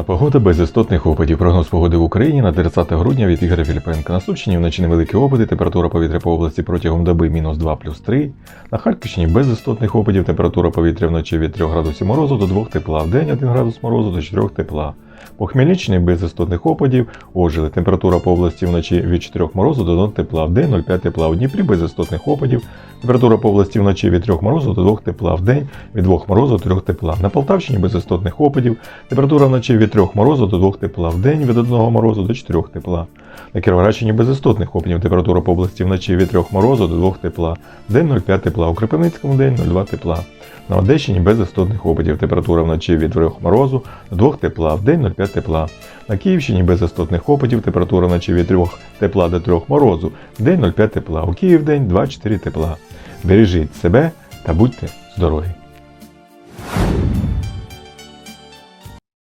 Сонячна погода без істотних опадів. Прогноз погоди в Україні на 30 грудня від Ігоря Філіпенка. На Сумщині вночі невеликі опади, температура повітря по області протягом доби мінус 2 плюс 3. На Харківщині без істотних опадів, температура повітря вночі від 3 градусів морозу до 2 тепла, в день 1 градус морозу до 4 тепла. По Хмельниччині без істотних опадів, ожили. Температура по області вночі від 4 морозу до 1 тепла, в день 0,5 тепла. в Дніпрі без істотних опадів, температура по області вночі від 3 морозу до 2 тепла, в день від 2 морозу до 3 тепла. На Полтавщині без істотних опадів, температура вночі від 3 морозу до 2 тепла, в день від 1 морозу до 4 тепла. На Кіровоградщині без істотних опадів, температура по області вночі від 3 морозу до 2 тепла, день 0,5 тепла. У Кропивницькому день 0,2 тепла. На Одещині без істотних опадів, температура вночі від 3 морозу до 2 тепла, в день 0,5 тепла. На Київщині без істотних опадів, температура вночі від 3 тепла до 3 морозу, в день 0,5 тепла. У Київ день 2-4 тепла. Бережіть себе та будьте здорові!